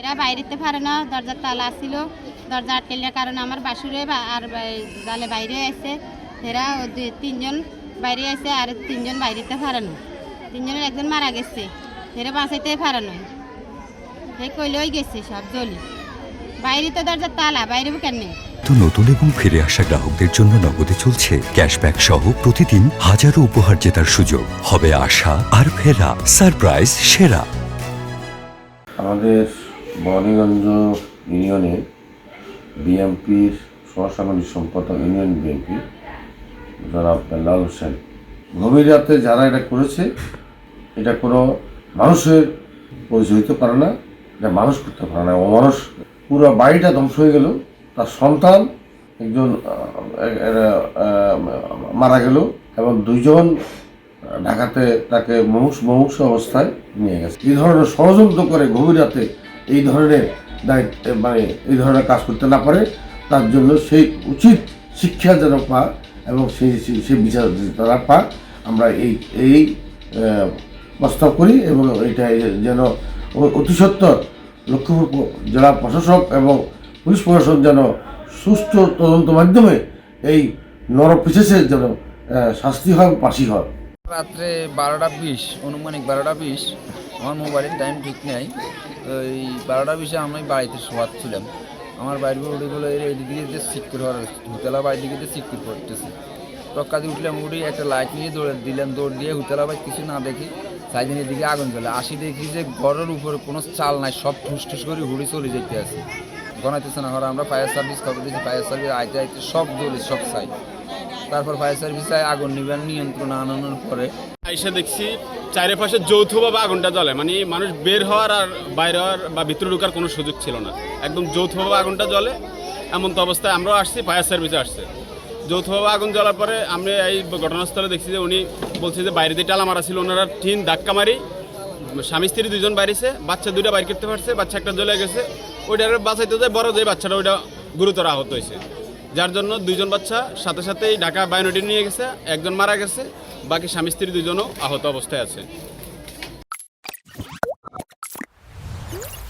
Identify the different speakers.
Speaker 1: এরা বাইরেতে পারে না দরজার তালা ছিল দরজা আটকেলার কারণে আমার বাসুরে আর জালে বাইরে আছে এরা তিনজন বাইরে আছে আর তিনজন বাইরেতে পারে না। তিনজনের একজন মারা গেছে এরা বাঁচাইতে পারে না সে কইলেই গেছে সব জলি। বাইরে তো দরজার তালা বাইরে কেন
Speaker 2: তো নতুন এবং ফিরে আসা গ্রাহকদের জন্য নগদে চলছে ক্যাশব্যাক সহ প্রতিদিন হাজারো উপহার জেতার সুযোগ। হবে আশা আর ফেরা সারপ্রাইজ সেরা।
Speaker 3: আমাদের বনিগঞ্জ ইউনিয়নে বিএমপির সহসাংগঠনিক সম্পাদক ইউনিয়ন বিএনপি জনাব লাল হোসেন। গভীর রাতে যারা এটা করেছে, এটা কোনো মানুষের পরিচয় হতে পারে না, এটা মানুষ করতে পারে না। অমানুষ পুরো বাড়িটা ধ্বংস হয়ে গেল, তার সন্তান একজন মারা গেল এবং দুইজন ঢাকাতে তাকে মুমুষ মুমুষ অবস্থায় নিয়ে গেছে। এই ধরনের ষড়যন্ত্র করে গভীর রাতে এই ধরনের দায়িত্ব মানে এই ধরনের কাজ করতে না পারে, তার জন্য সেই উচিত শিক্ষা যেন পা এবং সেই সেই- বিচার তারা পা আমরা এই এই প্রস্তাব করি এবং এটা যেন অতি সত্বর লক্ষ্মীপুর জেলা প্রশাসক এবং পুলিশ প্রশাসক যেন সুষ্ঠু তদন্ত মাধ্যমে এই নরপিসেসের যেন শাস্তি হয় ফাঁসি হয়
Speaker 4: রাত্রে বারোটা বিশ অনুমানিক বারোটা বিশ, আমার মোবাইলের টাইম ঠিক নেই। তো এই বারোটা বিশে আমি বাড়িতে শোয়াচ্ছিলাম আমার বাড়ির উঠে গেলো এদিকে যে সিকিউর হওয়ার হুতলা বাড়ির দিকে যে সিকিউর করতেছে টক্কাতে উঠলাম, উঠে একটা লাইট নিয়ে দৌড়ে দিলাম। দৌড় দিয়ে হুতলা বাড়ি কিছু না দেখি সাইদিনের দিকে আগুন জ্বলে আসি দেখি যে ঘরের উপরে কোনো চাল নাই, সব ঠুস ঠুস করে হুড়ি চলে যেতে আছে। গনাইতেছে না আমরা ফায়ার সার্ভিস খবর দিয়েছি ফায়ার সার্ভিস আইতে আইতে সব জ্বলে, সব সাই তারপর ফায়ার সার্ভিসে আগুন নিবেন নিয়ন্ত্রণ আনানোর পরে।
Speaker 5: এসে দেখছি চারিপাশে যৌথভাবে আগুনটা জ্বলে। মানে মানুষ বের হওয়ার আর বাইরে হওয়ার বা ভিতরে ঢুকার কোনো সুযোগ ছিল না। একদম যৌথভাবে আগুনটা জ্বলে। এমন তো অবস্থায় আমরাও আসছি ফায়ার সার্ভিসে আসছে। যৌথভাবে আগুন জ্বলার পরে আমি এই ঘটনাস্থলে দেখছি যে উনি বলছে যে বাইরে দিয়ে টালা মারা ছিল। ওনারা ঠিন ধাক্কা মারি, স্বামী স্ত্রী দুজন বাইরেছে, বাচ্চা দুইটা বাইর করতে পারছে, বাচ্চা একটা জ্বলে গেছে। ওইটার বাঁচাইতে যায়, বড় যে বাচ্চাটা ওইটা গুরুতর আহত হয়েছে। যার জন্য দুইজন বাচ্চা, সাথে সাথেই ঢাকা বায়োনটি নিয়ে গেছে, একজন মারা গেছে, বাকি স্বামী স্ত্রী দুজনও আহত অবস্থায় আছে।